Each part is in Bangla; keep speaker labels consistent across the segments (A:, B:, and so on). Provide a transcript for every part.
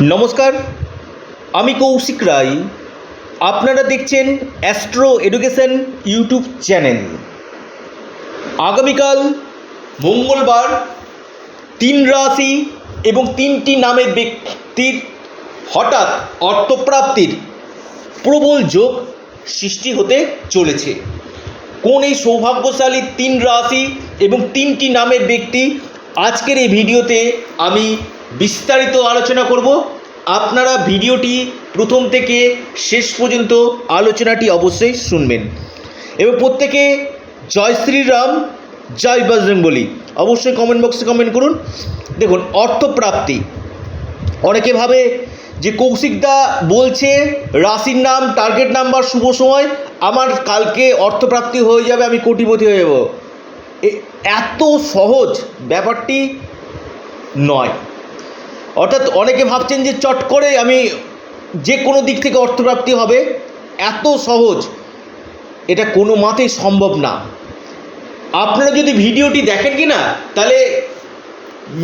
A: নমস্কার, আমি কৌশিক রায়। আপনারা দেখছেন অ্যাস্ট্রো এডুকেশন ইউটিউব চ্যানেল। আগামীকাল মঙ্গলবার, তিন রাশি এবং তিনটি নামের ব্যক্তির হঠাৎ অর্থপ্রাপ্তির প্রবল যোগ সৃষ্টি হতে চলেছে। কোন এই সৌভাগ্যশালী তিন রাশি এবং তিনটি নামের ব্যক্তি আজকের এই ভিডিওতে আমি বিস্তারিত আলোচনা করব। আপনারা ভিডিওটি প্রথম থেকে শেষ পর্যন্ত আলোচনাটি অবশ্যই শুনবেন। এবং প্রত্যেকে জয় শ্রীরাম, জয় বজরং বলি অবশ্যই কমেন্ট বক্সে কমেন্ট করুন। দেখুন, অর্থপ্রাপ্তি। অনেকে ভাবে যে কৌশিকদা বলছে, রাশির নাম টার্গেট নাম্বার শুভ সময়, আমার কালকে অর্থপ্রাপ্তি হয়ে যাবে, আমি কোটিপতি হয়ে যাব। এত সহজ ব্যাপারটি নয়। অর্থাৎ অনেকে ভাবছেন যে চট করে আমি যে কোনো দিক থেকে অর্থপ্রাপ্তি হবে, এত সহজ। এটা কোনো মাতেই সম্ভব না। আপনারা যদি ভিডিওটি দেখেন কি না তাহলে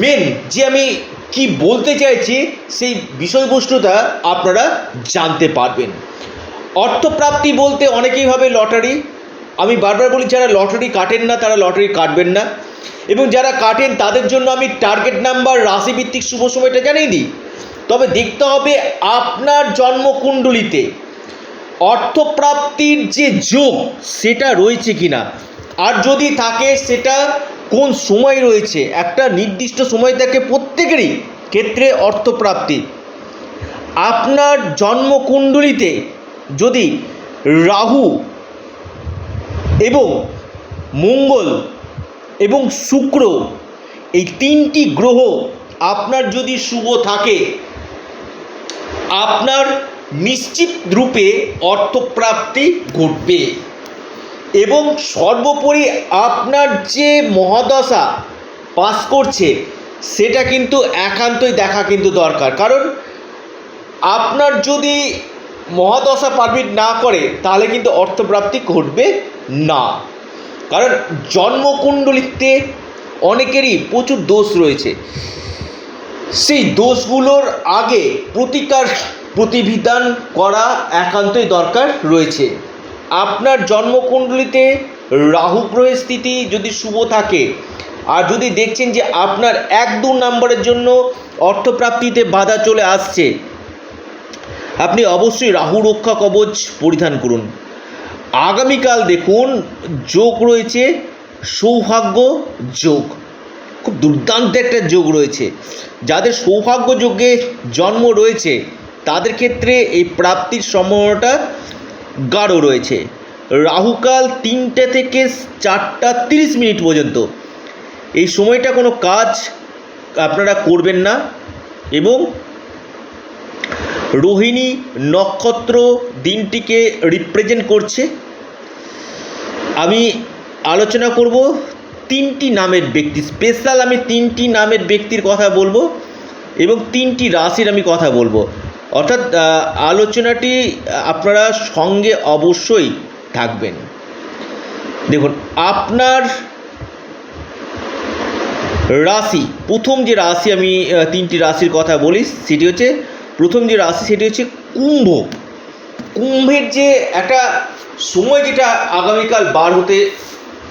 A: মেন যে আমি কি বলতে চাইছি, সেই বিষয়বস্তুটা আপনারা জানতে পারবেন। অর্থপ্রাপ্তি বলতে অনেকেই ভাবে লটারি। আমি বারবার বলি, যারা লটারি কাটেন না, তারা লটারি কাটবেন না। এবং যারা কাটেন, তাদের জন্য আমি টার্গেট নাম্বার রাশিভিত্তিক শুভ সময়টা জানিয়ে দিই। তবে দেখতে হবে আপনার জন্মকুণ্ডলিতে অর্থপ্রাপ্তির যে যোগ, সেটা রয়েছে কিনা। আর যদি থাকে, সেটা কোন সময় রয়েছে? একটা নির্দিষ্ট সময় থাকে প্রত্যেকেরই ক্ষেত্রে অর্থপ্রাপ্তি। আপনার জন্মকুণ্ডলিতে যদি রাহু এবং মঙ্গল এবং শুক্র, এই তিনটি গ্রহ আপনার যদি শুভ থাকে, আপনার নিশ্চিত রূপে অর্থপ্রাপ্তি ঘটবে। এবং সর্বোপরি আপনার যে মহাদশা পাস করছে, সেটা কিন্তু একান্তই দেখা কিন্তু দরকার। কারণ আপনার যদি মহাদশা পারমিট না করে, তাহলে কিন্তু অর্থপ্রাপ্তি ঘটবে না। কারণ জন্মকুণ্ডলিতে অনেকেরই প্রচুর দোষ রয়েছে। সেই দোষগুলোর আগে প্রতিকার প্রতিবিধান করা একান্তই দরকার রয়েছে। আপনার জন্মকুণ্ডলিতে রাহু গ্রহের স্থিতি যদি শুভ থাকে, আর যদি দেখছেন যে আপনার এক দু নম্বরের জন্য অর্থপ্রাপ্তিতে বাধা চলে আসছে, আপনি অবশ্যই রাহু রক্ষা কবচ পরিধান করুন। আগামীকাল দেখুন যোগ রয়েছে, সৌভাগ্য যোগ। খুব দুর্দান্ত একটা যোগ রয়েছে। যাদের সৌভাগ্য যোগে জন্ম রয়েছে, তাদের ক্ষেত্রে এই প্রাপ্তির সম্ভাবনাটা গাঢ় রয়েছে। রাহুকাল তিনটে থেকে চারটা তিরিশ মিনিট পর্যন্ত। এই সময়টা কোনো কাজ আপনারা করবেন না এবং রোহিণী নক্ষত্র দিনটিকে রিপ্রেজেন্ট করছে। আমি আলোচনা করব তিনটি নামের ব্যক্তি। স্পেশাল আমি তিনটি নামের ব্যক্তির কথা বলব এবং তিনটি রাশির আমি কথা বলব। অর্থাৎ আলোচনাটি আপনারা সঙ্গে অবশ্যই থাকবেন। দেখুন, আপনার রাশি, প্রথম যে রাশি আমি তিনটি রাশির কথা বলি, সেটি হচ্ছে, প্রথম যে রাশি, সেটি হচ্ছে কুম্ভ। কুম্ভের যে একটা সময় যেটা আগামীকাল বার হতে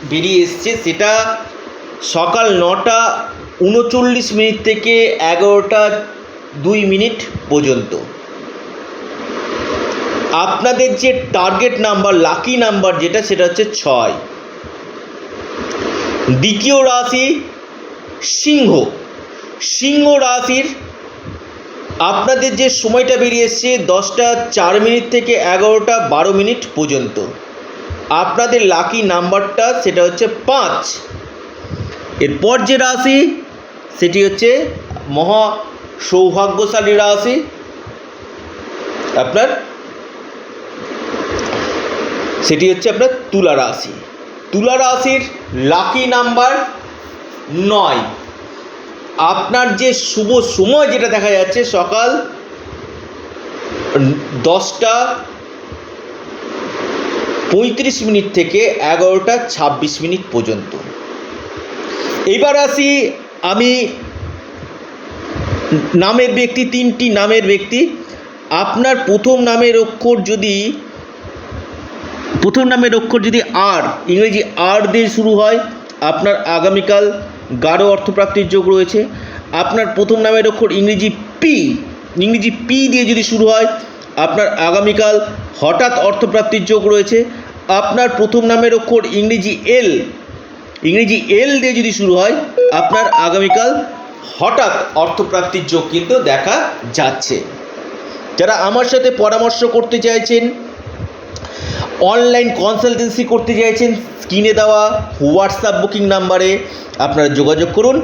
A: বেরিয়ে এসছে। সেটা সকাল নটা উনচল্লিশ মিনিট থেকে এগারোটা দুই মিনিট পর্যন্ত। আপনাদের যে টার্গেট নাম্বার লাকি নাম্বার যেটা, সেটা হচ্ছে ছয়। দ্বিতীয় রাশি সিংহ। সিংহ রাশির আপনাদের যে সময়টা বেরিয়ে এসছে, দশটা চার মিনিট থেকে এগারোটা বারো মিনিট পর্যন্ত। আপনাদের লাকি নাম্বারটা সেটা হচ্ছে পাঁচ। এরপর যে রাশি, সেটি হচ্ছে মহা সৌভাগ্যশালী রাশি। আপনার, সেটি হচ্ছে আপনার তুলা রাশি। তুলা রাশির লাকি নাম্বার নয়। আপনার যে শুভ সময় যেটা দেখা যাচ্ছে, সকাল দশটা পঁয়ত্রিশ মিনিট থেকে এগারোটা ছাব্বিশ মিনিট পর্যন্ত। এবার আসি আমি নামের ব্যক্তি, তিনটি নামের ব্যক্তি। আপনার প্রথম নামের অক্ষর যদি, প্রথম নামের অক্ষর যদি আর ইংরেজি আর দিয়ে শুরু হয়, আপনার আগামীকাল গাঢ় অর্থপ্রাপ্তির যোগ রয়েছে। আপনার প্রথম নামের অক্ষর ইংরেজি পি ইংরেজি পি দিয়ে যদি শুরু হয়, আপনার আগামীকাল হঠাৎ অর্থপ্রাপ্তির যোগ রয়েছে। আপনার প্রথম নামের অক্ষর ইংরেজি এল ইংরেজি এল দিয়ে যদি শুরু হয়, আপনার আগামীকাল হঠাৎ অর্থপ্রাপ্তির যোগ কিন্তু দেখা যাচ্ছে। যারা আমার সাথে পরামর্শ করতে চাইছেন অনলাইন কনসালটেন্সি করতে চাইছেন স্ক্রিনে দেওয়া হোয়াটসঅ্যাপ বুকিং নাম্বারে আপনারা যোগাযোগ করুন।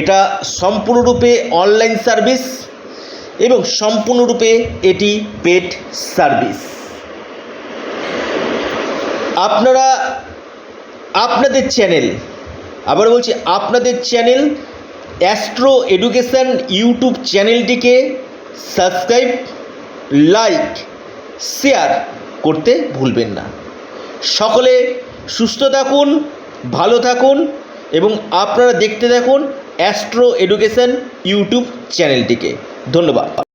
A: এটা সম্পূর্ণরূপে অনলাইন সার্ভিস এবং সম্পূর্ণরূপে এটি পেড সার্ভিস আপনারা আপনাদের চ্যানেল আবার বলছি আপনাদের চ্যানেল অ্যাস্ট্রো এডুকেশন ইউটিউব চ্যানেলটিকে সাবস্ক্রাইব লাইক শেয়ার করতে ভুলবেন না। সকলে সুস্থ থাকুন, ভালো থাকুন এবং আপনারা দেখতে থাকুন অ্যাস্ট্রো এডুকেশন ইউটিউব চ্যানেলটিকে। ধন্যবাদ।